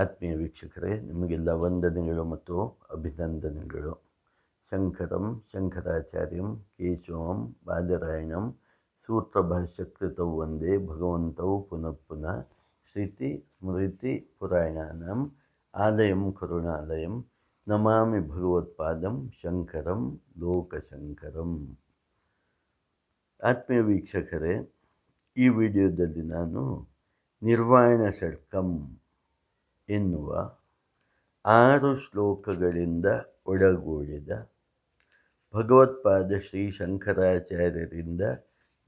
ಆತ್ಮೀಯ ವೀಕ್ಷಕರೇ, ನಿಮಗೆಲ್ಲ ವಂದನೆಗಳು ಮತ್ತು ಅಭಿನಂದನೆಗಳು. ಶಂಕರಂ ಶಂಕರಾಚಾರ್ಯಂ ಕೇಶವಂ ಬಾದರಾಯಣಂ ಸೂತ್ರಭಾಷ್ಯಕೃತೌ ವಂದೇ ಭಗವಂತೌ ಪುನಃ ಪುನಃ ಶ್ರುತಿ ಸ್ಮೃತಿ ಪುರಾಣಾನಾಂ ಆಲಯಂ ಕರುಣಾಲಯಂ ನಮಾಮಿ ಭಗವತ್ಪಾದಂ ಶಂಕರಂ ಲೋಕಶಂಕರಂ. ಆತ್ಮೀಯ ವೀಕ್ಷಕರೇ, ಈ ವಿಡಿಯೋದಲ್ಲಿ ನಾನು ನಿರ್ವಾಣ ಷಟ್ಕಂ ಎನ್ನುವ ಆರು ಶ್ಲೋಕಗಳಿಂದ ಒಳಗೂಡಿದ ಭಗವತ್ಪಾದ ಶ್ರೀ ಶಂಕರಾಚಾರ್ಯರಿಂದ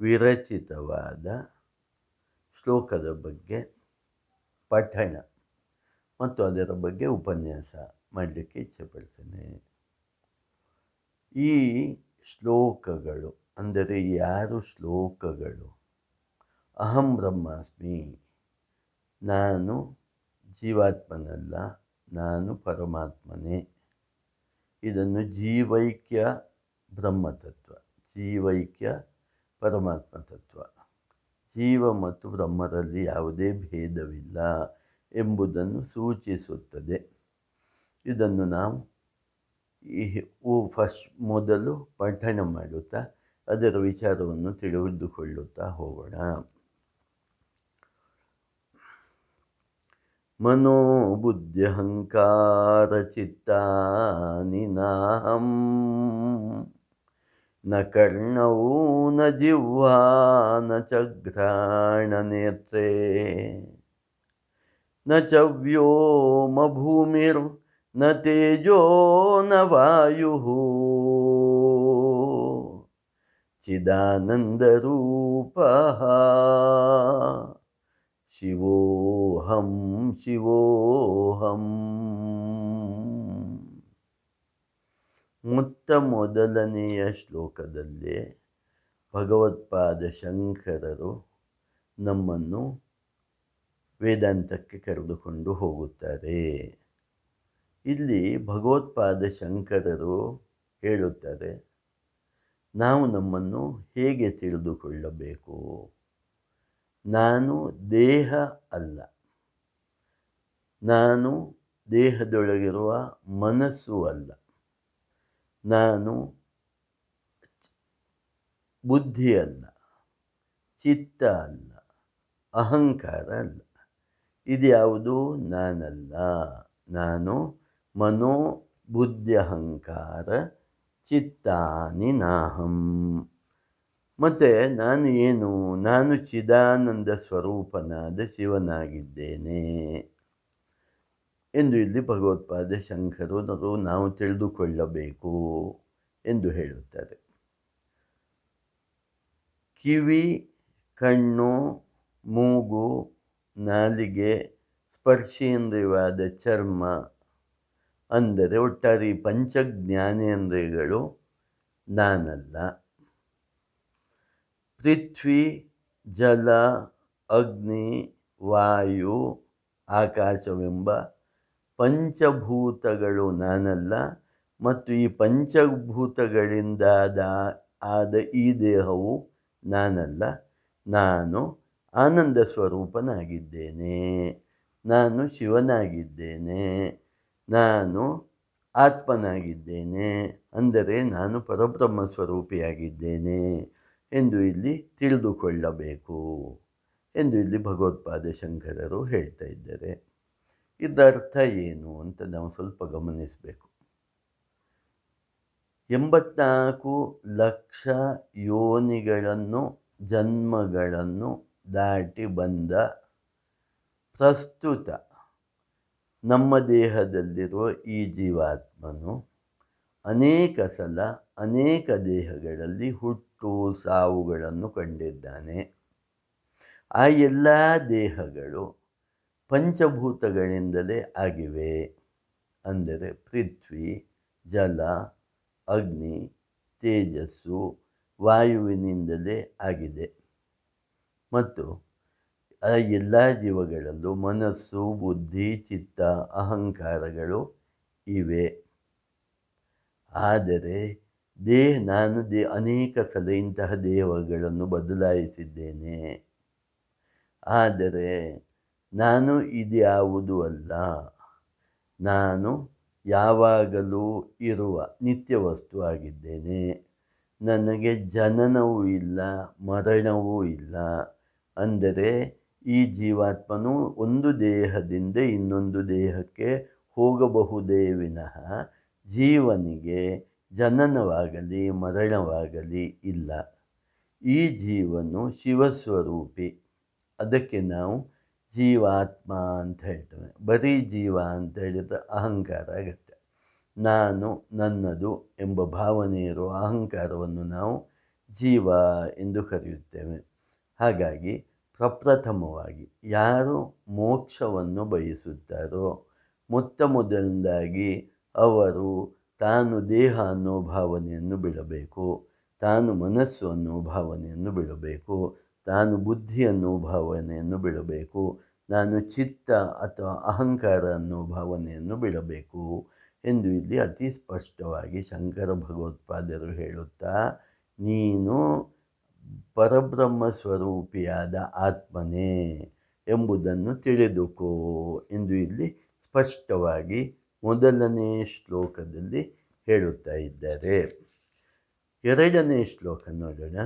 ವಿರಚಿತವಾದ ಶ್ಲೋಕದ ಬಗ್ಗೆ ಪಠಣ ಮತ್ತು ಅದರ ಬಗ್ಗೆ ಉಪನ್ಯಾಸ ಮಾಡಲಿಕ್ಕೆ ಇಚ್ಛೆಪಡ್ತೇನೆ. ಈ ಶ್ಲೋಕಗಳು ಅಂದರೆ ಯಾರು ಶ್ಲೋಕಗಳು ಅಹಂ ಬ್ರಹ್ಮಾಸ್ಮಿ ನಾನು ಜೀವಾತ್ಮನಲ್ಲ, ನಾನು ಪರಮಾತ್ಮನೇ. ಇದನ್ನು ಜೀವೈಕ್ಯ ಬ್ರಹ್ಮತತ್ವ, ಜೀವೈಕ್ಯ ಪರಮಾತ್ಮ ತತ್ವ ಜೀವ ಮತ್ತು ಬ್ರಹ್ಮರಲ್ಲಿ ಯಾವುದೇ ಭೇದವಿಲ್ಲ ಎಂಬುದನ್ನು ಸೂಚಿಸುತ್ತದೆ. ಇದನ್ನು ನಾವು ಈ ಫಸ್ಟ್ ಮೊದಲು ಪಠಣ ಮಾಡುತ್ತಾ, ಅದರ ವಿಚಾರವನ್ನು ತಿಳಿದುಕೊಳ್ಳುತ್ತಾ ಹೋಗೋಣ. मनोबुद्ध्यहङ्कारचित्तानि नाहं। न कर्णौ, न जिह्वा, न च घ्राणनेत्रे न च व्योमभूमिर्न तेजो, न वायुः। चिदानन्दरूपः। ಶಿವೋಹಂ ಶಿವೋಹಂ. ಮೊತ್ತ ಮೊದಲನೆಯ ಶ್ಲೋಕದಲ್ಲೇ ಭಗವತ್ಪಾದ ಶಂಕರರು ನಮ್ಮನ್ನು ವೇದಾಂತಕ್ಕೆ ಕರೆದುಕೊಂಡು ಹೋಗುತ್ತಾರೆ. ಇಲ್ಲಿ ಭಗವತ್ಪಾದ ಶಂಕರರು ಹೇಳುತ್ತಾರೆ, ನಾವು ನಮ್ಮನ್ನು ಹೇಗೆ ತಿಳಿದುಕೊಳ್ಳಬೇಕು? ನಾನು ದೇಹ ಅಲ್ಲ. ನಾನು ದೇಹದೊಳಗಿರುವ ಮನಸ್ಸು ಅಲ್ಲ. ನಾನು ಬುದ್ಧಿ ಅಲ್ಲ. ಚಿತ್ತ ಅಲ್ಲ. ಅಹಂಕಾರ ಅಲ್ಲ. ಇದ್ಯಾವುದು ನಾನಲ್ಲ. ನಾನು ಮನೋ ಬುದ್ಧಿ ಅಹಂಕಾರ ಚಿತ್ತಾನಿ ನಾಹಂ. ಮತ್ತು ನಾನು ಏನು? ನಾನು ಚಿದಾನಂದ ಸ್ವರೂಪನಾದ ಶಿವನಾಗಿದ್ದೇನೆ ಎಂದು ಇಲ್ಲಿ ಭಗವತ್ಪಾದ ಶಂಕರರು ನಾವು ತಿಳಿದುಕೊಳ್ಳಬೇಕು ಎಂದು ಹೇಳುತ್ತಾರೆ. ಕಿವಿ, ಕಣ್ಣು, ಮೂಗು, ನಾಲಿಗೆ, ಸ್ಪರ್ಶೇಂದ್ರಿಯವಾದ ಚರ್ಮ, ಅಂದರೆ ಒಟ್ಟಾರೆ ಪಂಚಜ್ಞಾನೇಂದ್ರಿಯಗಳು ನಾನಲ್ಲ. ಪೃಥ್ವಿ, ಜಲ, ಅಗ್ನಿ, ವಾಯು, ಆಕಾಶವೆಂಬ ಪಂಚಭೂತಗಳು ನಾನಲ್ಲ ಮತ್ತು ಈ ಪಂಚಭೂತಗಳಿಂದಾದ ಆದ ಈ ದೇಹವು ನಾನಲ್ಲ. ನಾನು ಆನಂದ ಸ್ವರೂಪನಾಗಿದ್ದೇನೆ. ನಾನು ಶಿವನಾಗಿದ್ದೇನೆ. ನಾನು ಆತ್ಮನಾಗಿದ್ದೇನೆ. ಅಂದರೆ ನಾನು ಪರಬ್ರಹ್ಮ ಸ್ವರೂಪಿಯಾಗಿದ್ದೇನೆ. ಎಂದು ಇಲ್ಲಿ ತಿಳಿದುಕೊಳ್ಳಬೇಕು ಎಂದು ಇಲ್ಲಿ ಭಗವತ್ಪಾದ ಶಂಕರರು ಹೇಳ್ತಾ ಇದ್ದಾರೆ. ಇದರ ಅರ್ಥ ಏನು ಅಂತ ನಾವು ಸ್ವಲ್ಪ ಗಮನಿಸಬೇಕು. ಎಂಬತ್ನಾಲ್ಕು ಲಕ್ಷ ಯೋನಿಗಳನ್ನು, ಜನ್ಮಗಳನ್ನು ದಾಟಿ ಬಂದ ಪ್ರಸ್ತುತ ನಮ್ಮ ದೇಹದಲ್ಲಿರುವ ಈ ಜೀವಾತ್ಮನು ಅನೇಕ ಸಲ ಅನೇಕ ದೇಹಗಳಲ್ಲಿ ಹುಟ್ಟು ಸಾವುಗಳನ್ನು ಕಂಡಿದ್ದಾನೆ. ಆ ಎಲ್ಲ ದೇಹಗಳು ಪಂಚಭೂತಗಳಿಂದಲೇ ಆಗಿವೆ. ಅಂದರೆ ಪೃಥ್ವಿ, ಜಲ, ಅಗ್ನಿ, ತೇಜಸ್ಸು ವಾಯುವಿನಿಂದಲೇ ಆಗಿದೆ. ಮತ್ತು ಆ ಎಲ್ಲ ಜೀವಗಳಲ್ಲೂ ಮನಸ್ಸು, ಬುದ್ಧಿ, ಚಿತ್ತ, ಅಹಂಕಾರಗಳು ಇವೆ. ಆದರೆ ದೇಹ, ನಾನು ದೇ, ಅನೇಕ ಸಲ ಇಂತಹ ದೇಹಗಳನ್ನು ಬದಲಾಯಿಸಿದ್ದೇನೆ. ಆದರೆ ನಾನು ಇದ್ಯಾವುದೂ ಅಲ್ಲ. ನಾನು ಯಾವಾಗಲೂ ಇರುವ ನಿತ್ಯ ವಸ್ತುವಾಗಿದ್ದೇನೆ ನನಗೆ ಜನನವೂ ಇಲ್ಲ, ಮರಣವೂ ಇಲ್ಲ. ಅಂದರೆ ಈ ಜೀವಾತ್ಮನು ಒಂದು ದೇಹದಿಂದ ಇನ್ನೊಂದು ದೇಹಕ್ಕೆ ಹೋಗಬಹುದೇ ವಿನಃ ಜೀವನಿಗೆ ಜನನವಾಗಲಿ, ಮರಣವಾಗಲಿ ಇಲ್ಲ. ಈ ಜೀವನು ಶಿವಸ್ವರೂಪಿ. ಅದಕ್ಕೆ ನಾವು ಜೀವಾತ್ಮ ಅಂತ ಹೇಳ್ತೇವೆ. ಬರೀ ಜೀವ ಅಂತ ಹೇಳಿದರೆ ಅಹಂಕಾರ ಆಗುತ್ತೆ ನಾನು ನನ್ನದು ಎಂಬ ಭಾವನೆ ಇರುವ ಅಹಂಕಾರವನ್ನು ನಾವು ಜೀವ ಎಂದು ಕರೆಯುತ್ತೇವೆ. ಹಾಗಾಗಿ ಪ್ರಪ್ರಥಮವಾಗಿ ಯಾರು ಮೋಕ್ಷವನ್ನು ಬಯಸುತ್ತಾರೋ ಮೊತ್ತ ಮೊದಲನೇದಾಗಿ ಅವರು ತಾನು ದೇಹ ಅನ್ನೋ ಭಾವನೆಯನ್ನು ಬಿಡಬೇಕು, ತಾನು ಮನಸ್ಸು ಅನ್ನೋ ಭಾವನೆಯನ್ನು ಬಿಡಬೇಕು, ತಾನು ಬುದ್ಧಿ ಅನ್ನೋ ಭಾವನೆಯನ್ನು ಬಿಡಬೇಕು, ನಾನು ಚಿತ್ತ ಅಥವಾ ಅಹಂಕಾರ ಅನ್ನೋ ಭಾವನೆಯನ್ನು ಬಿಡಬೇಕು ಎಂದು ಇಲ್ಲಿ ಅತಿ ಸ್ಪಷ್ಟವಾಗಿ ಶಂಕರ ಭಗವತ್ಪಾದರು ಹೇಳುತ್ತಾ, ನೀನು ಪರಬ್ರಹ್ಮ ಸ್ವರೂಪಿಯಾದ ಆತ್ಮನೇ ಎಂಬುದನ್ನು ತಿಳಿದುಕೋ ಎಂದು ಇಲ್ಲಿ ಸ್ಪಷ್ಟವಾಗಿ ಮೊದಲನೇ ಶ್ಲೋಕದಲ್ಲಿ ಹೇಳುತ್ತಾ ಇದ್ದಾರೆ. ಎರಡನೇ ಶ್ಲೋಕ ನೋಡೋಣ.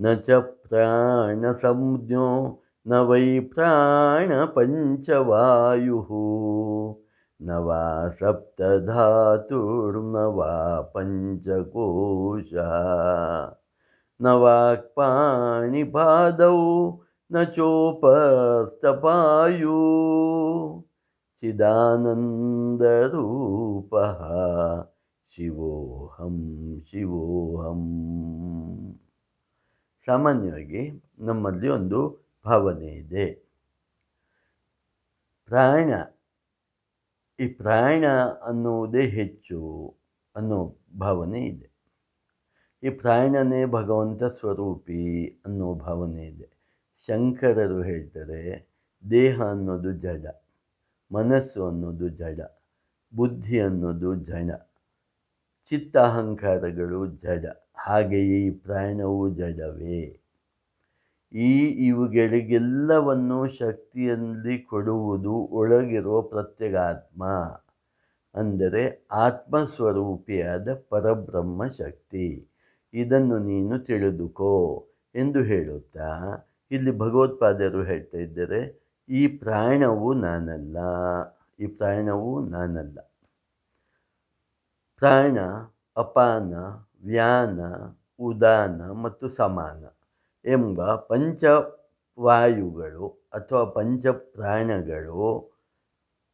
ನ ಚ ಪ್ರಾಣ ಸಂಜ್ಞೋ, ನ ವೈ ಪ್ರಾಣ ಪಂಚವಾಯು ನ ವಾ ಸಪ್ತಧಾತುರ್ನ ವಾ ಪಂಚಕೋಶ, ನ ವಾಕ್ಪಾಣಿಪಾದೌ ನ ಚೋಪಸ್ತಪಾಯು ಚಿದಾನಂದರೂಪ ಶಿವೋಹಂ ಶಿವೋಹಂ. ಸಾಮಾನ್ಯವಾಗಿ ನಮ್ಮಲ್ಲಿ ಒಂದು ಭಾವನೆ ಇದೆ. ಪ್ರಾಣ ಈ ಪ್ರಾಣ ಅನ್ನುವುದೇ ಹೆಚ್ಚು ಅನ್ನೋ ಭಾವನೆ ಇದೆ. ಈ ಪ್ರಾಣನೇ ಭಗವಂತ ಸ್ವರೂಪಿ ಅನ್ನೋ ಭಾವನೆ ಇದೆ. ಶಂಕರರು ಹೇಳ್ತಾರೆ, ದೇಹ ಅನ್ನೋದು ಜಡ. ಮನಸ್ಸು ಅನ್ನೋದು ಜಡ ಬುದ್ಧಿ ಅನ್ನೋದು ಜಡ ಚಿತ್ತಾಹಂಕಾರಗಳು ಜಡ ಹಾಗೆಯೇ ಈ ಪ್ರಾಣವು ಜಡವೇ ಈ ಇವುಗಳಿಗೆಲ್ಲವನ್ನು ಶಕ್ತಿಯಲ್ಲಿ ಕೊಡುವುದು ಒಳಗಿರುವ ಪ್ರತ್ಯಗಾತ್ಮ, ಅಂದರೆ ಆತ್ಮಸ್ವರೂಪಿಯಾದ ಪರಬ್ರಹ್ಮ ಶಕ್ತಿ. ಇದನ್ನು ನೀನು ತಿಳಿದುಕೋ ಎಂದು ಹೇಳುತ್ತಾ, ಇಲ್ಲಿ ಭಗವತ್ಪಾದರು ಹೇಳ್ತಾ ಇದ್ದಾರೆ ಈ ಪ್ರಾಣವು ನಾನಲ್ಲ. ಈ ಪ್ರಾಣವು ನಾನಲ್ಲ. ಪ್ರಾಣ ಅಪಾನ, ವ್ಯಾನ, ಉದಾನ ಮತ್ತು ಸಮಾನ ಎಂಬ ಪಂಚವಾಯುಗಳು ಅಥವಾ ಪಂಚ ಪ್ರಾಣಗಳು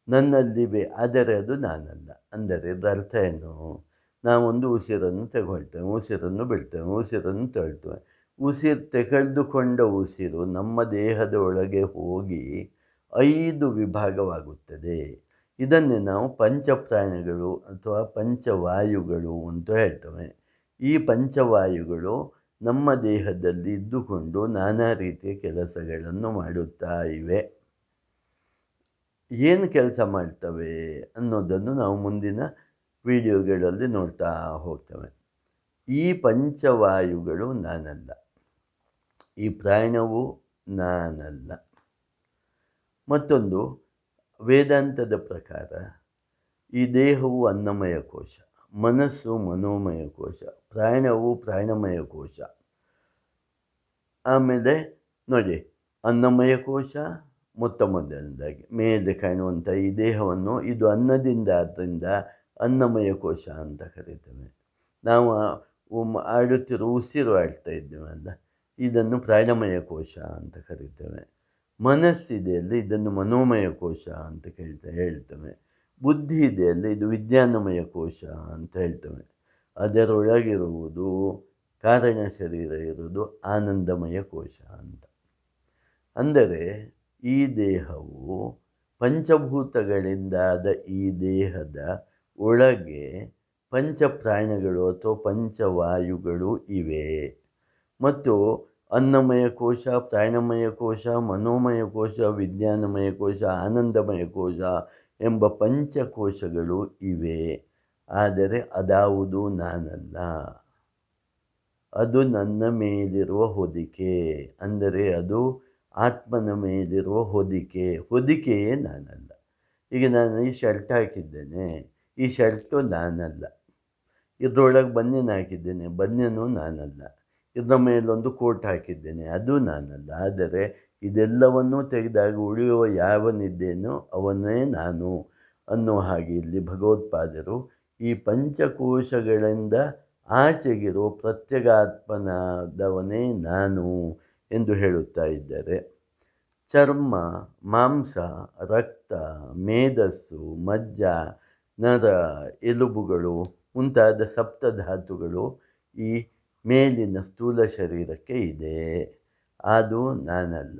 ನನ್ನಲ್ಲಿವೆ. ಆದರೆ ಅದು ನಾನಲ್ಲ. ಅಂದರೆ ಇದರ ಅರ್ಥ ಏನು? ನಾವೊಂದು ಉಸಿರನ್ನು ತಗೊಳ್ತೇವೆ, ಉಸಿರನ್ನು ಬಿಡ್ತೇವೆ ಉಸಿರನ್ನು ತಳ್ತೇವೆ. ಉಸಿರು ತೆಗೆದುಕೊಂಡ ಉಸಿರು ನಮ್ಮ ದೇಹದ ಒಳಗೆ ಹೋಗಿ ಐದು ವಿಭಾಗವಾಗುತ್ತದೆ. ಇದನ್ನೇ ನಾವು ಪಂಚಪ್ರಾಣಿಗಳು ಅಥವಾ ಪಂಚವಾಯುಗಳು ಅಂತ ಹೇಳ್ತವೆ. ಈ ಪಂಚವಾಯುಗಳು ನಮ್ಮ ದೇಹದಲ್ಲಿ ಇದ್ದುಕೊಂಡು ನಾನಾ ರೀತಿಯ ಕೆಲಸಗಳನ್ನು ಮಾಡುತ್ತಾ ಇವೆ. ಏನು ಕೆಲಸ ಮಾಡ್ತವೆ ಅನ್ನೋದನ್ನು ನಾವು ಮುಂದಿನ ವಿಡಿಯೋಗಳಲ್ಲಿ ನೋಡ್ತಾ ಹೋಗ್ತೇವೆ. ಈ ಪಂಚವಾಯುಗಳು ನಾನಲ್ಲ. ಈ ಪ್ರಯಾಣವು ನಾನಲ್ಲ. ಮತ್ತೊಂದು, ವೇದಾಂತದ ಪ್ರಕಾರ ಈ ದೇಹವು ಅನ್ನಮಯ ಕೋಶ, ಮನಸ್ಸು ಮನೋಮಯ ಕೋಶ, ಪ್ರಯಾಣವು ಪ್ರಾಣಮಯ ಕೋಶ. ಆಮೇಲೆ ನೋಡಿ, ಅನ್ನಮಯ ಕೋಶ, ಮೊತ್ತ ಮೊದಲನೇದಾಗಿ, ಮೇಲೆ ಕಾಣುವಂಥ ಈ ದೇಹವನ್ನು ಇದು ಅನ್ನದಿಂದ ಆದ್ದರಿಂದ ಅನ್ನಮಯ ಕೋಶ ಅಂತ ಕರಿತೇವೆ. ನಾವು ಆಡುತ್ತಿರೋ ಉಸಿರು ಆಡ್ತಾ ಇದ್ದೇವಲ್ಲ ಇದನ್ನು ಪ್ರಾಣಮಯ ಕೋಶ ಅಂತ ಕರಿತೇವೆ. ಮನಸ್ಸಿದೆಯಲ್ಲಿ ಇದನ್ನು ಮನೋಮಯ ಕೋಶ ಅಂತ ಕೇಳ್ತಾ ಹೇಳ್ತೇವೆ. ಬುದ್ಧಿ ಇದೆಯಲ್ಲಿ ಇದು ವಿಜ್ಞಾನಮಯ ಕೋಶ ಅಂತ ಹೇಳ್ತೇವೆ. ಅದರೊಳಗಿರುವುದು ಕಾರಣ ಶರೀರ ಇರುವುದು ಆನಂದಮಯ ಕೋಶ ಅಂತ. ಅಂದರೆ ಈ ದೇಹವು ಪಂಚಭೂತಗಳಿಂದಾದ ಈ ದೇಹದ ಒಳಗೆ ಪಂಚಪ್ರಾಣಗಳು ಅಥವಾ ಪಂಚವಾಯುಗಳು ಇವೆ. ಮತ್ತು ಅನ್ನಮಯ ಕೋಶ, ಪ್ರಾಣಮಯ ಕೋಶ, ಮನೋಮಯ ಕೋಶ, ವಿಜ್ಞಾನಮಯ ಕೋಶ, ಆನಂದಮಯ ಕೋಶ ಎಂಬ ಪಂಚಕೋಶಗಳು ಇವೆ. ಆದರೆ ಅದಾವುದು ನಾನಲ್ಲ. ಅದು ನನ್ನ ಮೇಲಿರುವ ಹೊದಿಕೆ. ಅಂದರೆ ಅದು ಆತ್ಮನ ಮೇಲಿರುವ ಹೊದಿಕೆ. ಹೊದಿಕೆಯೇ ನಾನಲ್ಲ. ಈಗ ನಾನು ಈ ಶರ್ಟ್ ಹಾಕಿದ್ದೇನೆ. ಈ ಶರ್ಟು ನಾನಲ್ಲ. ಇದರೊಳಗೆ ಬನ್ನಿನ ಹಾಕಿದ್ದೇನೆ. ಬನ್ನಿನೂ ನಾನಲ್ಲ. ಇದರ ಮೇಲೊಂದು ಕೋಟ್ ಹಾಕಿದ್ದೇನೆ. ಅದು ನಾನಲ್ಲ. ಆದರೆ ಇದೆಲ್ಲವನ್ನೂ ತೆಗೆದಾಗ ಉಳಿಯುವ ಯಾವನಿದ್ದೇನೋ ಅವನೇ ನಾನು ಅನ್ನೋ ಹಾಗೆ ಇಲ್ಲಿ ಭಗವತ್ಪಾದರು ಈ ಪಂಚಕೋಶಗಳಿಂದ ಆಚೆಗಿರೋ ಪ್ರತ್ಯಗಾತ್ಮನಾದವನೇ ನಾನು ಎಂದು ಹೇಳುತ್ತಾ ಇದ್ದಾರೆ. ಚರ್ಮ, ಮಾಂಸ, ರಕ್ತ, ಮೇಧಸ್ಸು, ಮಜ್ಜ, ನರ, ಎಲುಬುಗಳು, ಮುಂತಾದ ಸಪ್ತಧಾತುಗಳು ಈ ಮೇಲಿನ ಸ್ಥೂಲ ಶರೀರಕ್ಕೆ ಇದೆ. ಅದು ನಾನಲ್ಲ.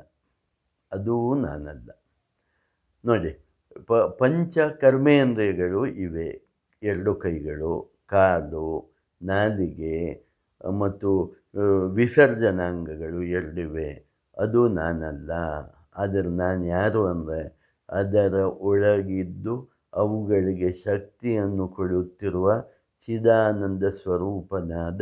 ಅದೂ ನಾನಲ್ಲ. ನೋಡಿ, ಪ ಪಂಚ ಕರ್ಮೇಂದ್ರಿಯಗಳು ಇವೆ. ಎರಡು ಕೈಗಳು, ಕಾಲು, ನಾಲಿಗೆ, ಮತ್ತು ವಿಸರ್ಜನಾಂಗಗಳು ಎರಡಿವೆ. ಅದು ನಾನಲ್ಲ. ಆದರೆ ನಾನು ಯಾರು ಅಂದರೆ, ಅದರ ಒಳಗಿದ್ದು ಅವುಗಳಿಗೆ ಶಕ್ತಿಯನ್ನು ಕೊಡುತ್ತಿರುವ ಚಿದಾನಂದ ಸ್ವರೂಪನಾದ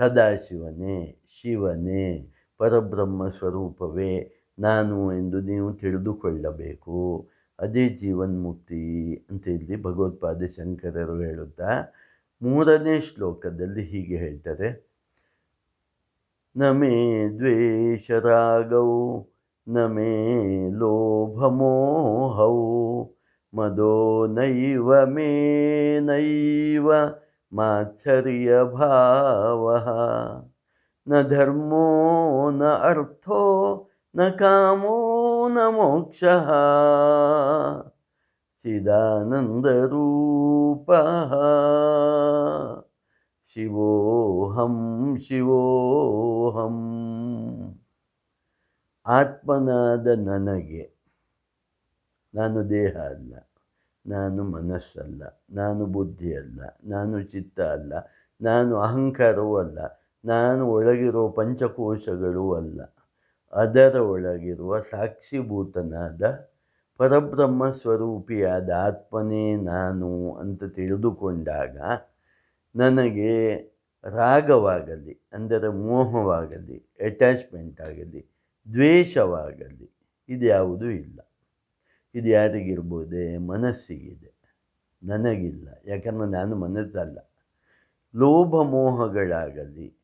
ಸದಾಶಿವನೇ ಶಿವನೇ, ಪರಬ್ರಹ್ಮ ಸ್ವರೂಪವೇ, ನಾನು ಎಂದು ನೀವು ತಿಳಿದುಕೊಳ್ಳಬೇಕು. ಅದೇ ಜೀವನ್ಮುಕ್ತಿ ಅಂತ ಇಲ್ಲಿ ಭಗವತ್ಪಾದ ಶಂಕರರು ಹೇಳುತ್ತಾ, ಮೂರನೇ ಶ್ಲೋಕದಲ್ಲಿ ಹೀಗೆ ಹೇಳ್ತಾರೆ. ನಮೇ ದ್ವೇಷರಾಗೌ, ನಮೇ ಲೋಭಮೋಹೌ, ಮದೋ ನೈವ ಮೇ ನೈವ ಮಾತ್ಸರ್ಯಭಾವ ನ ಧರ್ಮೋ ನ ಅರ್ಥೋ ನ ಕಾಮೋ ನ ಮೋಕ್ಷ. ಚಿದಾನಂದರೂಪ. ಶಿವೋಹಂ ಶಿವೋಹಂ. ಆತ್ಮನಾದ ನನಗೆ, ನಾನು ದೇಹ ಅಲ್ಲ. ನಾನು ಮನಸ್ಸಲ್ಲ, ನಾನು ಬುದ್ಧಿ ಅಲ್ಲ ನಾನು ಚಿತ್ತ ಅಲ್ಲ, ನಾನು ಅಹಂಕಾರವೂ ಅಲ್ಲ, ನಾನು ಒಳಗಿರುವ ಪಂಚಕೋಶಗಳೂ ಅಲ್ಲ. ಅದರ ಒಳಗಿರುವ ಸಾಕ್ಷಿಭೂತನಾದ ಪರಬ್ರಹ್ಮ ಸ್ವರೂಪಿಯಾದ ಆತ್ಮನೇ ನಾನು ಅಂತ ತಿಳಿದುಕೊಂಡಾಗ ನನಗೆ ರಾಗವಾಗಲಿ, ಅಂದರೆ ಮೋಹವಾಗಲಿ ಅಟ್ಯಾಚ್ಮೆಂಟ್ ಆಗಲಿ, ದ್ವೇಷವಾಗಲಿ, ಇದ್ಯಾವುದೂ ಇಲ್ಲ. ಇದು ಯಾರಿಗಿರ್ಬೋದೆ ಮನಸ್ಸಿಗಿದೆ. ನನಗಿಲ್ಲ. ಯಾಕಂದರೆ ನಾನು ಮನಸ್ಸಲ್ಲ. ಲೋಭ ಮೋಹಗಳಾಗಲಿ,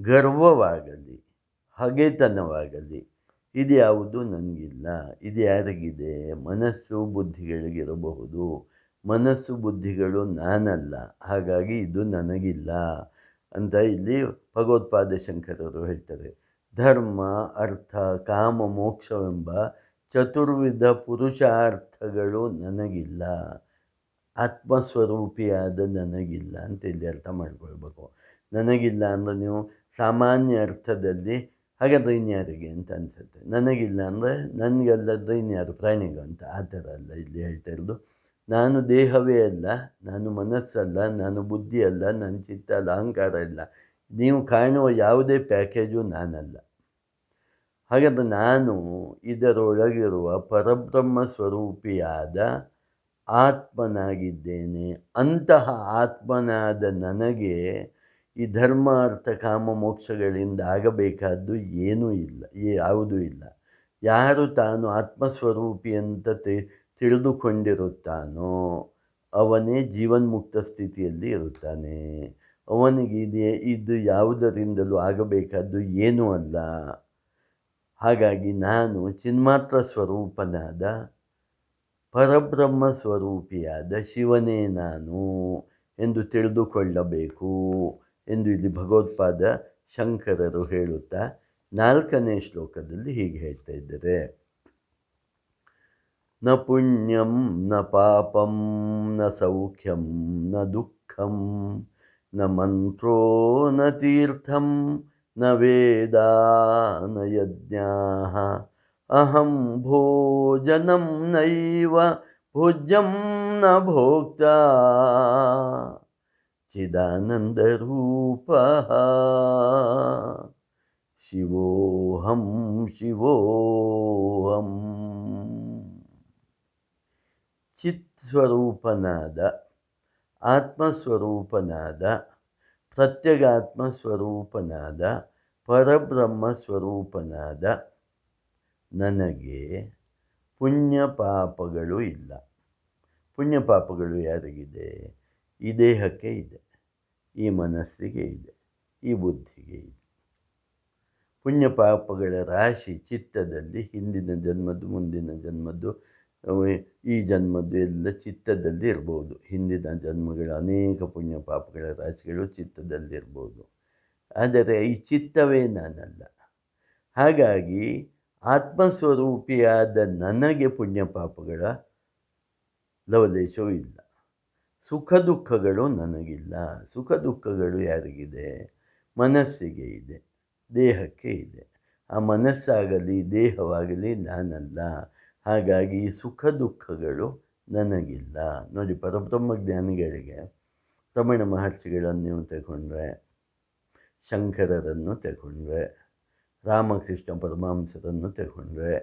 ಗರ್ವವಾಗಲಿ, ಹಗೆತನವಾಗಲಿ, ಇದು ಯಾವುದು ನನಗಿಲ್ಲ. ಇದು ಯಾರಿಗಿದೆ? ಮನಸ್ಸು ಬುದ್ಧಿಗಳಿಗಿರಬಹುದು ಮನಸ್ಸು ಬುದ್ಧಿಗಳು ನಾನಲ್ಲ. ಹಾಗಾಗಿ ಇದು ನನಗಿಲ್ಲ ಅಂತ ಇಲ್ಲಿ ಭಗವತ್ಪಾದ ಶಂಕರರು ಹೇಳ್ತಾರೆ. ಧರ್ಮ, ಅರ್ಥ, ಕಾಮ, ಮೋಕ್ಷವೆಂಬ ಚತುರ್ವಿಧ ಪುರುಷಾರ್ಥಗಳು ನನಗಿಲ್ಲ. ಆತ್ಮಸ್ವರೂಪಿಯಾದ ನನಗಿಲ್ಲ ಅಂತ ಇಲ್ಲಿ ಅರ್ಥ ಮಾಡ್ಕೊಳ್ಬೇಕು. ನನಗಿಲ್ಲ ಅಂದರೆ ನೀವು ಸಾಮಾನ್ಯ ಅರ್ಥದಲ್ಲಿ ಹಾಗಾದ್ರೆ ಇನ್ಯಾರಿಗೆ ಅಂತ ಅನಿಸುತ್ತೆ. ನನಗಿಲ್ಲ ಅಂದರೆ ನನಗಲ್ಲದ್ರೆ ಇನ್ಯಾರು ಪ್ರಾಣಿಗಳು ಅಂತ ಆ ಥರ ಅಲ್ಲ ಇಲ್ಲಿ ಹೇಳ್ತಾ ಇರೋದು. ನಾನು ದೇಹವೇ ಅಲ್ಲ, ನಾನು ಮನಸ್ಸಲ್ಲ, ನಾನು ಬುದ್ಧಿ ಅಲ್ಲ, ನನ್ನ ಚಿತ್ತ ಅಲ್ಲ ಅಹಂಕಾರ ಇಲ್ಲ. ನೀವು ಕಾಣುವ ಯಾವುದೇ ಪ್ಯಾಕೇಜು ನಾನಲ್ಲ. ಹಾಗಾದರೆ ನಾನು ಇದರೊಳಗಿರುವ ಪರಬ್ರಹ್ಮ ಸ್ವರೂಪಿಯಾದ ಆತ್ಮನಾಗಿದ್ದೇನೆ, ಅಂತಹ ಆತ್ಮನಾದ ನನಗೆ ಈ ಧರ್ಮ ಅರ್ಥ ಕಾಮ ಮೋಕ್ಷಗಳಿಂದ ಆಗಬೇಕಾದ್ದು ಏನೂ ಇಲ್ಲ ಯಾವುದೂ ಇಲ್ಲ. ಯಾರು ತಾನು ಆತ್ಮಸ್ವರೂಪಿ ಅಂತ ತಿಳಿದುಕೊಂಡಿರುತ್ತಾನೋ ಅವನೇ ಜೀವನ್ಮುಕ್ತ ಸ್ಥಿತಿಯಲ್ಲಿ ಇರುತ್ತಾನೆ. ಅವನಿಗೆ ಇದೆ, ಇದು ಯಾವುದರಿಂದಲೂ ಆಗಬೇಕಾದ್ದು ಏನೂ ಅಲ್ಲ. ಹಾಗಾಗಿ ನಾನು ಚಿನ್ಮಾತ್ರ ಸ್ವರೂಪನಾದ ಪರಬ್ರಹ್ಮ ಸ್ವರೂಪಿಯಾದ ಶಿವನೇ ನಾನು ಎಂದು ತಿಳಿದುಕೊಳ್ಳಬೇಕು ಎಂದು ಇಲ್ಲಿ ಭಗವತ್ಪಾದ ಶಂಕರರು ಹೇಳುತ್ತಾ ನಾಲ್ಕನೇ ಶ್ಲೋಕದಲ್ಲಿ ಹೀಗೆ ಹೇಳ್ತಾ ಇದ್ದಾರೆ. ನ ಪುಣ್ಯಂ, ನ ಪಾಪಂ, ನ ಸೌಖ್ಯಂ, ನ ದುಃಖಂ, ನ ಮಂತ್ರೋ, ನ ತೀರ್ಥಂ ನ ವೇದ ನ ಯಜ್ಞಾ ಅಹಂ ಭೋಜನಂ ನೈವ ಭೋಜ್ಯಂ ನ ಭೋಕ್ತಾ ಚಿದಾನಂದರೂಪ ಶಿವೋಹಂ ಶಿವೋಹಂ ಚಿತ್ ಸ್ವರೂಪನಾದ ಆತ್ಮಸ್ವರೂಪನಾದ ಪ್ರತ್ಯಗಾತ್ಮ ಸ್ವರೂಪನಾದ ಪರಬ್ರಹ್ಮ ಸ್ವರೂಪನಾದ ನನಗೆ ಪುಣ್ಯ ಪಾಪಗಳು ಇಲ್ಲ. ಪುಣ್ಯ ಪಾಪಗಳು ಯಾರಿಗಿದೆ? ಈ ದೇಹಕ್ಕೆ ಇದೆ, ಈ ಮನಸ್ಸಿಗೆ ಇದೆ, ಈ ಬುದ್ಧಿಗೆ ಇದೆ. ಪುಣ್ಯ ಪಾಪಗಳ ರಾಶಿ ಚಿತ್ತದಲ್ಲಿ ಹಿಂದಿನ ಜನ್ಮದ್ದು, ಮುಂದಿನ ಜನ್ಮದ್ದು ಈ ಜನ್ಮದ್ದು ಎಲ್ಲ ಚಿತ್ತದಲ್ಲಿ ಇರ್ಬೋದು. ಹಿಂದಿನ ಜನ್ಮಗಳ ಅನೇಕ ಪುಣ್ಯ ಪಾಪಗಳ ರಾಶಿಗಳು ಚಿತ್ತದಲ್ಲಿರ್ಬೋದು ಆದರೆ ಈ ಚಿತ್ತವೇ ನಾನಲ್ಲ. ಹಾಗಾಗಿ ಆತ್ಮಸ್ವರೂಪಿಯಾದ ನನಗೆ ಪುಣ್ಯ ಪಾಪಗಳ ಲವಲೇಶವೂ ಇಲ್ಲ. ಸುಖ ದುಃಖಗಳು ನನಗಿಲ್ಲ. ಸುಖ ದುಃಖಗಳು ಯಾರಿಗಿದೆ? ಮನಸ್ಸಿಗೆ ಇದೆ. ದೇಹಕ್ಕೆ ಇದೆ. ಆ ಮನಸ್ಸಾಗಲಿ, ದೇಹವಾಗಲಿ ನಾನಲ್ಲ. ಹಾಗಾಗಿ ಸುಖ ದುಃಖಗಳು ನನಗಿಲ್ಲ. ನೋಡಿ ಪರಬ್ರಹ್ಮ ಜ್ಞಾನಿಗಳಿಗೆ ರಮಣ ಮಹರ್ಷಿಗಳನ್ನು ನೀವು ತಗೊಂಡ್ರೆ, ಶಂಕರರನ್ನು ತಗೊಂಡ್ರೆ, ರಾಮಕೃಷ್ಣ ಪರಮಹಂಸರನ್ನು ತಗೊಂಡ್ರೆ,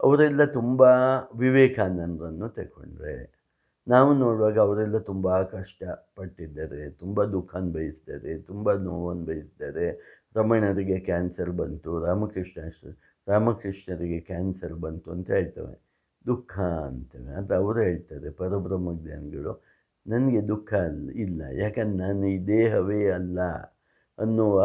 ಅವರೆಲ್ಲ ತುಂಬ ವಿವೇಕಾನಂದರನ್ನು ತಗೊಂಡ್ರೆ, ನಾವು ನೋಡುವಾಗ ಅವರೆಲ್ಲ ತುಂಬ ಕಷ್ಟಪಟ್ಟಿದ್ದಾರೆ, ತುಂಬ ದುಃಖ ಅನುಭವಿಸ್ತಾರೆ ತುಂಬ ನೋವು ಅನುಭವಿಸ್ತಾರೆ ರಮಣರಿಗೆ ಕ್ಯಾನ್ಸರ್ ಬಂತು, ರಾಮಕೃಷ್ಣ ರಾಮಕೃಷ್ಣರಿಗೆ ಕ್ಯಾನ್ಸರ್ ಬಂತು ಅಂತ ಹೇಳ್ತವೆ. ದುಃಖ ಅಂತೇವೆ ಆದರೆ ಅವರು ಹೇಳ್ತಾರೆ, ಪರಬ್ರಹ್ಮಜ್ಞಾನಿಗಳು, ನನಗೆ ದುಃಖ ಇಲ್ಲ. ಯಾಕಂದ್ರೆ ನಾನು ಈ ದೇಹವೇ ಅಲ್ಲ ಅನ್ನುವ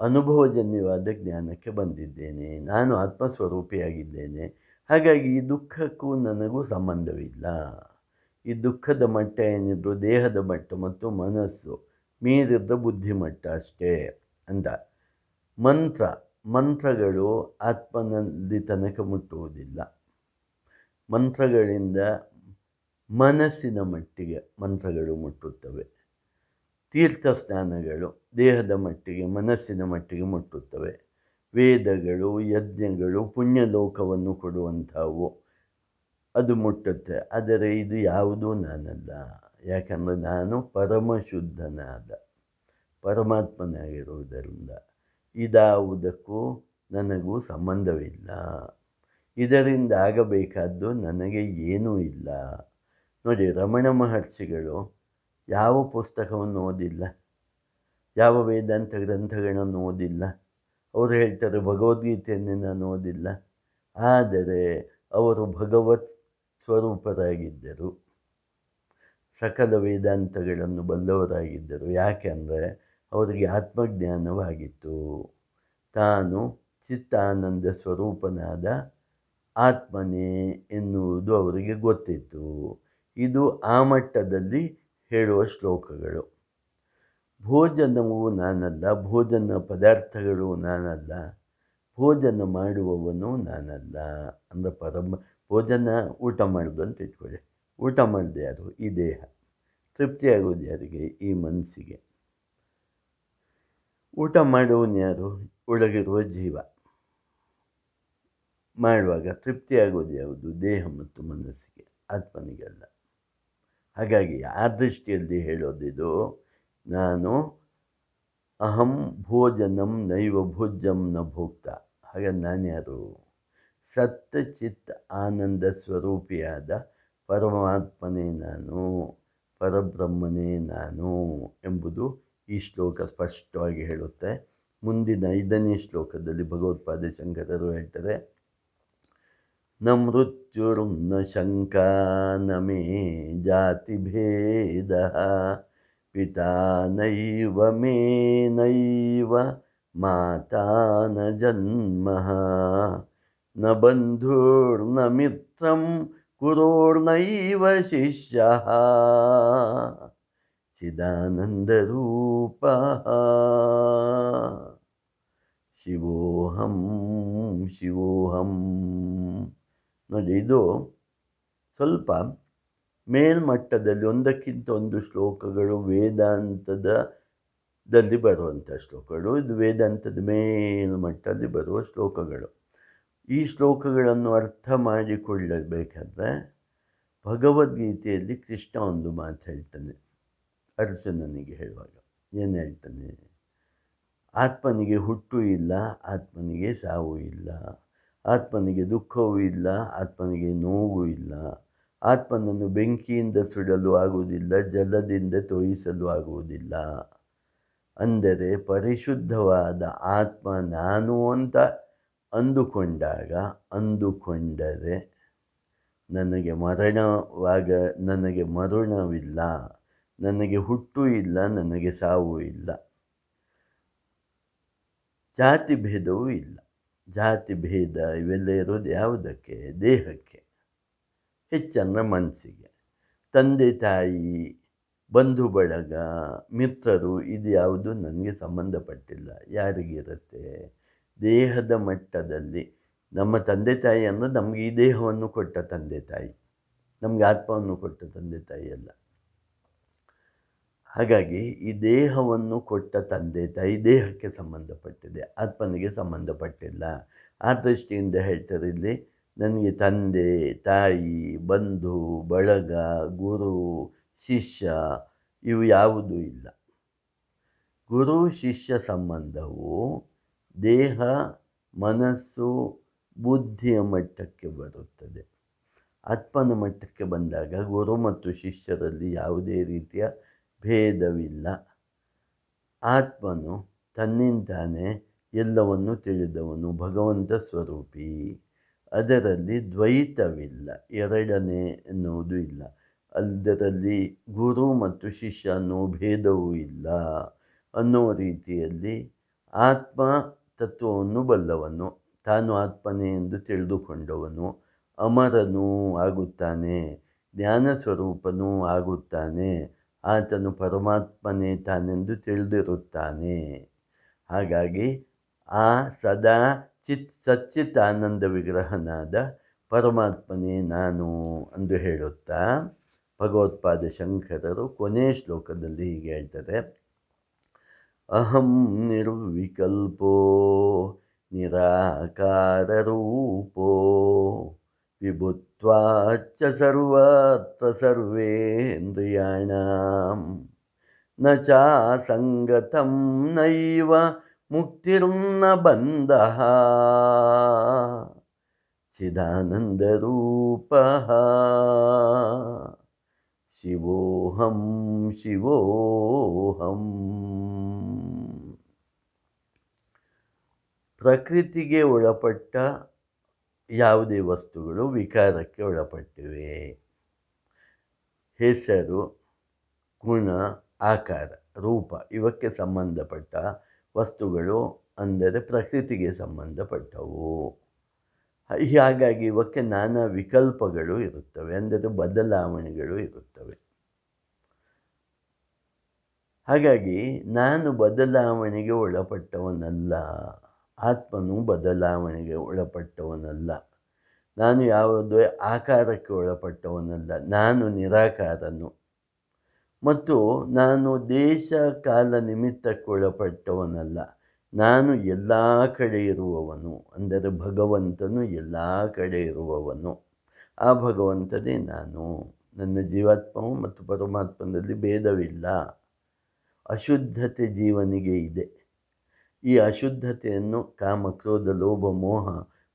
ಅನುಭವಜನ್ಯವಾದ ಜ್ಞಾನಕ್ಕೆ ಬಂದಿದ್ದೇನೆ. ನಾನು ಆತ್ಮಸ್ವರೂಪಿಯಾಗಿದ್ದೇನೆ. ಹಾಗಾಗಿ ಈ ದುಃಖಕ್ಕೂ ನನಗೂ ಸಂಬಂಧವಿಲ್ಲ. ಈ ದುಃಖದ ಮಟ್ಟ ಏನಿದ್ರು ದೇಹದ ಮಟ್ಟ ಮತ್ತು ಮನಸ್ಸು ಮೀರಿದ ಬುದ್ಧಿಮಟ್ಟ ಅಷ್ಟೇ ಅಂತ ಮಂತ್ರ. ಮಂತ್ರಗಳು ಆತ್ಮನಲ್ಲಿ ತನಕ ಮುಟ್ಟುವುದಿಲ್ಲ. ಮಂತ್ರಗಳಿಂದ ಮನಸ್ಸಿನ ಮಟ್ಟಿಗೆ ಮಂತ್ರಗಳು ಮುಟ್ಟುತ್ತವೆ. ತೀರ್ಥ ಸ್ನಾನಗಳು ದೇಹದ ಮಟ್ಟಿಗೆ, ಮನಸ್ಸಿನ ಮಟ್ಟಿಗೆ ಮುಟ್ಟುತ್ತವೆ. ವೇದಗಳು, ಯಜ್ಞಗಳು, ಪುಣ್ಯಲೋಕವನ್ನು ಕೊಡುವಂಥವು ಅದು ಮುಟ್ಟುತ್ತೆ. ಆದರೆ ಇದು ಯಾವುದೂ ನಾನಲ್ಲ. ಯಾಕಂದರೆ ನಾನು ಪರಮಶುದ್ಧನಾದ, ಪರಮಾತ್ಮನಾಗಿರುವುದರಿಂದ. ಇದಾವುದಕ್ಕೂ ನನಗೂ ಸಂಬಂಧವಿಲ್ಲ. ಇದರಿಂದ ಆಗಬೇಕಾದ್ದು ನನಗೆ ಏನೂ ಇಲ್ಲ. ನೋಡಿ, ರಮಣ ಮಹರ್ಷಿಗಳು ಯಾವ ಪುಸ್ತಕವನ್ನು ಓದಿಲ್ಲ? ಯಾವ ವೇದಾಂತ ಗ್ರಂಥಗಳನ್ನು ಓದಿಲ್ಲ? ಅವರು ಹೇಳ್ತಾರೆ, ಭಗವದ್ಗೀತೆಯನ್ನು ನಾನು ಓದಿಲ್ಲ. ಆದರೆ ಅವರು ಭಗವತ್ ಸ್ವರೂಪರಾಗಿದ್ದರು. ಸಕಲ ವೇದಾಂತಗಳನ್ನು ಬಲ್ಲವರಾಗಿದ್ದರು ಯಾಕೆಂದರೆ ಅವರಿಗೆ ಆತ್ಮಜ್ಞಾನವಾಗಿತ್ತು. ತಾನು ಚಿತ್ತಾನಂದ ಸ್ವರೂಪನಾದ ಆತ್ಮನೇ ಎನ್ನುವುದು ಅವರಿಗೆ ಗೊತ್ತಿತ್ತು. ಇದು ಆ ಮಟ್ಟದಲ್ಲಿ ಹೇಳುವ ಶ್ಲೋಕಗಳು. ಭೋಜನವು ನಾನಲ್ಲ, ಭೋಜನ ಪದಾರ್ಥಗಳು ನಾನಲ್ಲ, ಭೋಜನ ಮಾಡುವವನು ನಾನಲ್ಲ ಅಂದರೆ ಪರಮ, ಭೋಜನ ಊಟ ಮಾಡೋದು ಅಂತ ಇಟ್ಕೊಳ್ಳಿ. ಊಟ ಮಾಡಿದೆ ಯಾರು? ಈ ದೇಹ. ತೃಪ್ತಿಯಾಗೋದು ಯಾರಿಗೆ? ಈ ಮನಸ್ಸಿಗೆ. ಊಟ ಮಾಡುವನ್ಯಾರು ಒಳಗಿರುವ ಜೀವ. ಮಾಡುವಾಗ ತೃಪ್ತಿಯಾಗೋದು ಯಾವುದು? ದೇಹ ಮತ್ತು ಮನಸ್ಸಿಗೆ, ಆತ್ಮನಿಗಲ್ಲ. ಹಾಗಾಗಿ ಆ ದೃಷ್ಟಿಯಲ್ಲಿ ಹೇಳೋದಿದು, ನಾನು ಅಹಂ ಭೋಜನಂ ನೈವ ಭೋಜ್ಯಂನ ನ ಭೋಕ್ತ. ಹಾಗೆ ನಾನ್ಯಾರು? ಸತ್ತ ಚಿತ್ತ ಆನಂದ ಸ್ವರೂಪಿಯಾದ ಪರಮಾತ್ಮನೇ ನಾನು, ಪರಬ್ರಹ್ಮನೇ ನಾನು ಎಂಬುದು ಈ ಶ್ಲೋಕ ಸ್ಪಷ್ಟವಾಗಿ ಹೇಳುತ್ತೆ. ಮುಂದಿನ ಐದನೇ ಶ್ಲೋಕದಲ್ಲಿ ಭಗವತ್ಪಾದ ಶಂಕರರು ಹೇಳ್ತಾರೆ, ನ ಮೃತ್ಯುರ್ನ ಶಂಕಾ ನ ಮೇ ಜಾತಿಭೇದ ಪಿತಾ ನೈವ ಮೇ ನೈವ ಮಾತಾ ನ ಜನ್ಮ. ನ ಬಂಧುರ್ನ ಮಿತ್ರಂ ಕುರೋರ್ನೈವ ಶಿಷ್ಯ. ಚಿದಾನಂದರೂಪ ಶಿವೋಹಂ ಶಿವೋಹಂ ನೋಡಿ, ಇದು ಸ್ವಲ್ಪ ಮೇಲ್ಮಟ್ಟದಲ್ಲಿ ಒಂದಕ್ಕಿಂತ ಒಂದು ಶ್ಲೋಕಗಳು ವೇದಾಂತದ ದಲ್ಲಿ ಬರುವಂಥ ಶ್ಲೋಕಗಳು. ಇದು ವೇದಾಂತದ ಮೇಲ್ಮಟ್ಟದಲ್ಲಿ ಬರುವ ಶ್ಲೋಕಗಳು. ಈ ಶ್ಲೋಕಗಳನ್ನು ಅರ್ಥ ಮಾಡಿಕೊಳ್ಳಬೇಕಾದ್ರೆ ಭಗವದ್ಗೀತೆಯಲ್ಲಿ ಕೃಷ್ಣ ಒಂದು ಮಾತು ಹೇಳ್ತಾನೆ. ಅರ್ಜುನನಿಗೆ ಹೇಳುವಾಗ, ಏನು ಹೇಳ್ತಾನೆ ಆತ್ಮನಿಗೆ ಹುಟ್ಟು ಇಲ್ಲ, ಆತ್ಮನಿಗೆ ಸಾವು ಇಲ್ಲ, ಆತ್ಮನಿಗೆ ದುಃಖವೂ ಇಲ್ಲ, ಆತ್ಮನಿಗೆ ನೋವು ಇಲ್ಲ, ಆತ್ಮನನ್ನು ಬೆಂಕಿಯಿಂದ ಸುಡಲು ಆಗುವುದಿಲ್ಲ, ಜಲದಿಂದ ತೋಯಿಸಲು ಆಗುವುದಿಲ್ಲ. ಅಂದರೆ ಪರಿಶುದ್ಧವಾದ ಆತ್ಮ ನಾನು ಅಂತ ಅಂದುಕೊಂಡಾಗ, ಅಂದುಕೊಂಡರೆ ನನಗೆ ಮರಣವಾಗ, ನನಗೆ ಮರಣವಿಲ್ಲ. ನನಗೆ ಹುಟ್ಟು ಇಲ್ಲ, ನನಗೆ ಸಾವು ಇಲ್ಲ. ಜಾತಿ ಭೇದವೂ ಇಲ್ಲ. ಜಾತಿ ಭೇದ ಇವೆಲ್ಲ ಇರೋದು ಯಾವುದಕ್ಕೆ? ದೇಹಕ್ಕೆ. ಹೆಚ್ಚಂದ್ರೆ ಮನಸ್ಸಿಗೆ. ತಂದೆ, ತಾಯಿ, ಬಂಧು, ಬಳಗ, ಮಿತ್ರರು, ಇದು ಯಾವುದು ನನಗೆ ಸಂಬಂಧಪಟ್ಟಿಲ್ಲ. ಯಾರಿಗಿರುತ್ತೆ? ದೇಹದ ಮಟ್ಟದಲ್ಲಿ. ನಮ್ಮ ತಂದೆ, ತಾಯಿ ಅಂದರೆ ನಮಗೆ ಈ ದೇಹವನ್ನು ಕೊಟ್ಟ ತಂದೆ, ತಾಯಿ. ನಮಗೆ ಆತ್ಮವನ್ನು ಕೊಟ್ಟ ತಂದೆ, ತಾಯಿ ಅಲ್ಲ. ಹಾಗಾಗಿ ಈ ದೇಹವನ್ನು ಕೊಟ್ಟ ತಂದೆ, ತಾಯಿ ದೇಹಕ್ಕೆ ಸಂಬಂಧಪಟ್ಟಿದೆ. ಆತ್ಮನಿಗೆ ಸಂಬಂಧಪಟ್ಟಿಲ್ಲ. ಆ ದೃಷ್ಟಿಯಿಂದ ಹೇಳ್ತಾರೆ, ಇಲ್ಲಿ ನನಗೆ ತಂದೆ, ತಾಯಿ, ಬಂಧು, ಬಳಗ, ಗುರು, ಶಿಷ್ಯ ಇವು ಯಾವುದೂ ಇಲ್ಲ. ಗುರು, ಶಿಷ್ಯ ಸಂಬಂಧವು ದೇಹ, ಮನಸ್ಸು, ಬುದ್ಧಿಯ ಮಟ್ಟಕ್ಕೆ ಬರುತ್ತದೆ. ಆತ್ಮನ ಮಟ್ಟಕ್ಕೆ ಬಂದಾಗ ಗುರು ಮತ್ತು ಶಿಷ್ಯರಲ್ಲಿ ಯಾವುದೇ ರೀತಿಯ ಭೇದವಿಲ್ಲ. ಆತ್ಮನು ತನ್ನಿಂದಾನೇ ಎಲ್ಲವನ್ನು ತಿಳಿದವನು ಭಗವಂತ ಸ್ವರೂಪಿ. ಅದರಲ್ಲಿ ದ್ವೈತವಿಲ್ಲ, ಎರಡನೇ ಎನ್ನುವುದು ಇಲ್ಲ. ಅದರಲ್ಲಿ ಗುರು ಮತ್ತು ಶಿಷ್ಯ ಅನ್ನೋ ಭೇದವೂ ಇಲ್ಲ. ಅನ್ನೋ ರೀತಿಯಲ್ಲಿ ಆತ್ಮ ತತ್ವವನ್ನು ಬಲ್ಲವನು. ತಾನು ಆತ್ಮನೇ ಎಂದು ತಿಳಿದುಕೊಂಡವನು. ಅಮರನೂ ಆಗುತ್ತಾನೆ ಜ್ಞಾನ ಸ್ವರೂಪನೂ ಆಗುತ್ತಾನೆ. ಆತನು ಪರಮಾತ್ಮನೇ ತಾನೆಂದು ತಿಳಿದಿರುತ್ತಾನೆ. ಹಾಗಾಗಿ ಆ ಸದಾ ಚಿತ್ ಸಚ್ಚಿತ್ ಆನಂದ ವಿಗ್ರಹನಾದ ಪರಮಾತ್ಮನೇ ನಾನು ಎಂದು ಹೇಳುತ್ತಾ ಭಗವತ್ಪಾದ ಶಂಕರರು ಕೊನೆಯ ಶ್ಲೋಕದಲ್ಲಿ ಹೀಗೆ ಹೇಳ್ತಾರೆ. ಅಹಂ ನಿರ್ವಿಕಲ್ಪೋ ನಿರಾಕಾರರೂಪೋ ವಿಭುತ್ವಾಚ್ಚ ಸರ್ವತ್ರ ಸರ್ವೇಂದ್ರಿಯಾಣಾಂ ನ ಚಾಸಂಗತಂ ನೈವ ಮುಕ್ತಿರ್ನ ಬಂಧಃ ಚಿದಾನಂದರೂಪಃ ಶಿವೋಹಂ ಶಿವೋಹಂ ಪ್ರಕೃತಿಗೆ ಒಳಪಟ್ಟ ಯಾವುದೇ ವಸ್ತುಗಳು ವಿಕಾರಕ್ಕೆ ಒಳಪಟ್ಟಿವೆ. ಹೆಸರು, ಗುಣ, ಆಕಾರ, ರೂಪ ಇವಕ್ಕೆ ಸಂಬಂಧಪಟ್ಟ ವಸ್ತುಗಳು ಅಂದರೆ ಪ್ರಕೃತಿಗೆ ಸಂಬಂಧಪಟ್ಟವು. ಹಾಗಾಗಿ ಇವಕ್ಕೆ ನಾನಾ ವಿಕಲ್ಪಗಳು ಇರುತ್ತವೆ ಅಂದರೆ ಬದಲಾವಣೆಗಳು ಇರುತ್ತವೆ. ಹಾಗಾಗಿ ನಾನು ಬದಲಾವಣೆಗೆ ಒಳಪಟ್ಟವನಲ್ಲ. ಆತ್ಮನು ಬದಲಾವಣೆಗೆ ಒಳಪಟ್ಟವನಲ್ಲ. ನಾನು ಯಾವುದೇ ಆಕಾರಕ್ಕೆ ಒಳಪಟ್ಟವನಲ್ಲ. ನಾನು ನಿರಾಕಾರನು. ಮತ್ತು ನಾನು ದೇಶ ಕಾಲ ನಿಮಿತ್ತಕ್ಕೆ ಒಳಪಟ್ಟವನಲ್ಲ. ನಾನು ಎಲ್ಲ ಕಡೆ ಇರುವವನು. ಅಂದರೆ ಭಗವಂತನು ಎಲ್ಲ ಕಡೆ ಇರುವವನು. ಆ ಭಗವಂತನೇ ನಾನು. ನನ್ನ ಜೀವಾತ್ಮವು ಮತ್ತು ಪರಮಾತ್ಮನಲ್ಲಿ ಭೇದವಿಲ್ಲ. ಅಶುದ್ಧತೆ ಜೀವನಿಗೆ ಇದೆ. ಈ ಅಶುದ್ಧತೆಯನ್ನು ಕಾಮ ಕ್ರೋಧ ಲೋಭ, ಮೋಹ,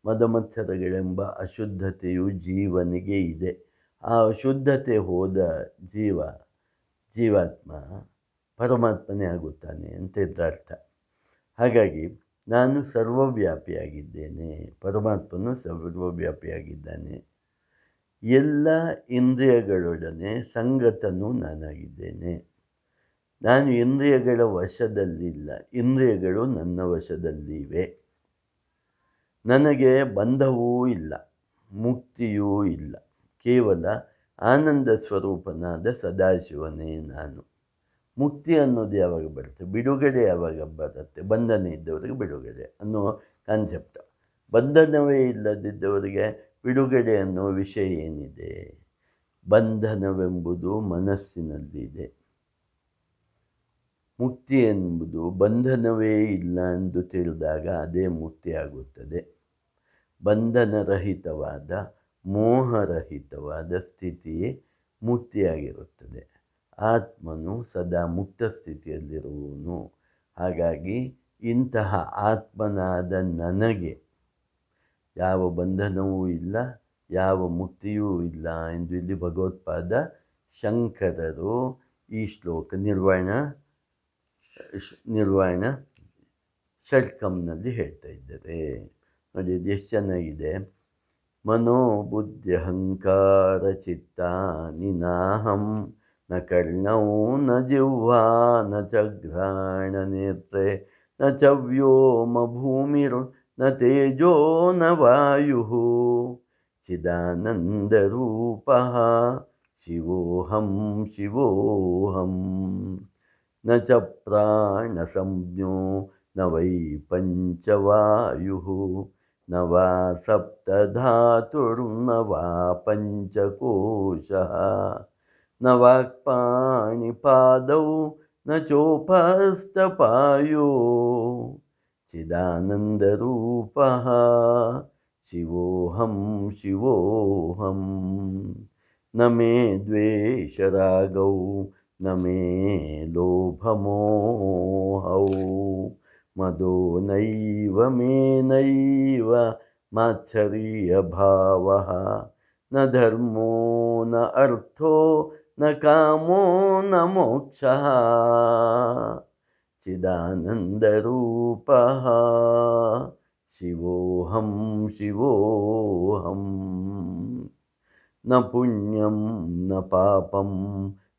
ಮದಮತ್ಸರಗಳೆಂಬ ಅಶುದ್ಧತೆಯು ಜೀವನಿಗೆ ಇದೆ. ಆ ಅಶುದ್ಧತೆ ಹೋದ ಜೀವ, ಜೀವಾತ್ಮ ಪರಮಾತ್ಮನೇ ಆಗುತ್ತಾನೆ ಅಂತ ಇದರ ಹಾಗಾಗಿ ನಾನು ಸರ್ವವ್ಯಾಪಿಯಾಗಿದ್ದೇನೆ, ಪರಮಾತ್ಮನು ಸರ್ವವ್ಯಾಪಿಯಾಗಿದ್ದಾನೆ. ಎಲ್ಲ ಇಂದ್ರಿಯಗಳೊಡನೆ ಸಂಗತನು ನಾನಾಗಿದ್ದೇನೆ. ನಾನು ಇಂದ್ರಿಯಗಳ ವಶದಲ್ಲಿಲ್ಲ. ಇಂದ್ರಿಯಗಳು ನನ್ನ ವಶದಲ್ಲಿವೆ. ನನಗೆ ಬಂಧವೂ ಇಲ್ಲ, ಮುಕ್ತಿಯೂ ಇಲ್ಲ. ಕೇವಲ ಆನಂದ ಸ್ವರೂಪನಾದ ಸದಾಶಿವನೇ ನಾನು. ಮುಕ್ತಿ ಅನ್ನೋದು ಯಾವಾಗ ಬರುತ್ತೆ? ಬಿಡುಗಡೆ ಯಾವಾಗ ಬರುತ್ತೆ? ಬಂಧನ ಇದ್ದವರಿಗೆ ಬಿಡುಗಡೆ ಅನ್ನೋ ಕಾನ್ಸೆಪ್ಟ್ ಬಂಧನವೇ ಇಲ್ಲದಿದ್ದವರಿಗೆ ಬಿಡುಗಡೆ ಅನ್ನೋ ವಿಷಯ ಏನಿದೆ? ಬಂಧನವೆಂಬುದು ಮನಸ್ಸಿನಲ್ಲಿದೆ. ಮುಕ್ತಿ ಎಂಬುದು ಬಂಧನವೇ ಇಲ್ಲ ಎಂದು ತಿಳಿದಾಗ ಅದೇ ಮುಕ್ತಿಯಾಗುತ್ತದೆ. ಬಂಧನರಹಿತವಾದ, ಮೋಹರಹಿತವಾದ ಸ್ಥಿತಿಯೇ ಮುಕ್ತಿಯಾಗಿರುತ್ತದೆ. ಆತ್ಮನು ಸದಾ ಮುಕ್ತ ಸ್ಥಿತಿಯಲ್ಲಿರುವನು. ಹಾಗಾಗಿ ಇಂತಹ ಆತ್ಮನಾದ ನನಗೆ ಯಾವ ಬಂಧನವೂ ಇಲ್ಲ, ಯಾವ ಮುಕ್ತಿಯೂ ಇಲ್ಲ ಎಂದು ಇಲ್ಲಿ ಭಗವತ್ಪಾದ ಶಂಕರರು ಈ ಶ್ಲೋಕ ನಿರ್ವಾಣ ನಿರ್ವಾಣ ಷಟ್ಕಂನಲ್ಲಿ ಹೇಳ್ತಾ ಇದ್ದಾರೆ ನೋಡಿ ಇದು ಎಷ್ಟು ಚೆನ್ನಾಗಿದೆ ಮನೋಬುದ್ಧಿ ಅಹಂಕಾರ ಚಿತ್ತಾನಿ ನಾಹಂ ನ ಕರ್ಣೌ ನ ಜಿಹ್ವಾ ನ ಚ ಘ್ರಾಣನೇತ್ರೆ ನ ಚ ವ್ಯೋಮ ಭೂಮಿರ್ನ ತೇಜೋ ನ ವಾಯುಃ ಚಿದಾನಂದರೂಪಃ ಶಿವೋಹಂ ಶಿವೋಹಂ न च प्राणसंज्ञो न वै पञ्चवायुः न वा सप्तधातुर्न वा पञ्चकोशः न वाक्पाणिपादौ न चोपस्तपायो चिदानन्दरूपः शिवोऽहं शिवोऽहं न मे द्वेषरागौ न मे लोभमोहौ। मदो नैव मे नैव मात्सर्यभावः। न धर्मो न अर्थो न कामो न मोक्षः। चिदानन्दरूपः। शिवोऽहं शिवोऽहं न पुण्यं न पापं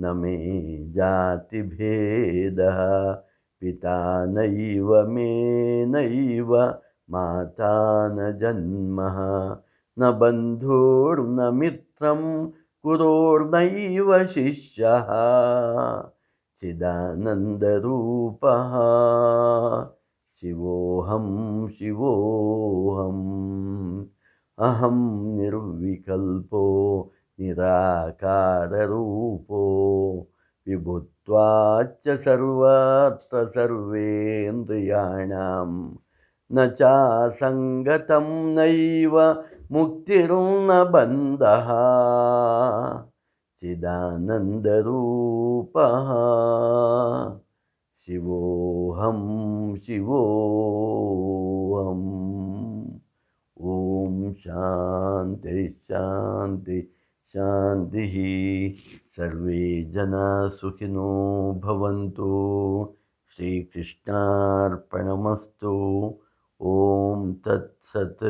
न मे जातिभेदः। पिता नैव, मे नैव, माता न जन्मः। न बन्धुर्न मित्रं गुरोर्नैव शिष्यः। चिदानन्दरूपः। शिवोऽहं, शिवोऽहम्। अहं निर्विकल्पो निराकाररूपो विभुत्वाच्च सर्वत्र सर्वेन्द्रियाणां न चासङ्गतं नैव मुक्तिर्न बन्धः चिदानन्दरूपः। शिवोऽहं शिवोऽहम्। ॐ शान्ति शान्ति शान्तिः सर्वे जना सुखिनो भवन्तु। श्रीकृष्णार्पणमस्तु। तत्सत्।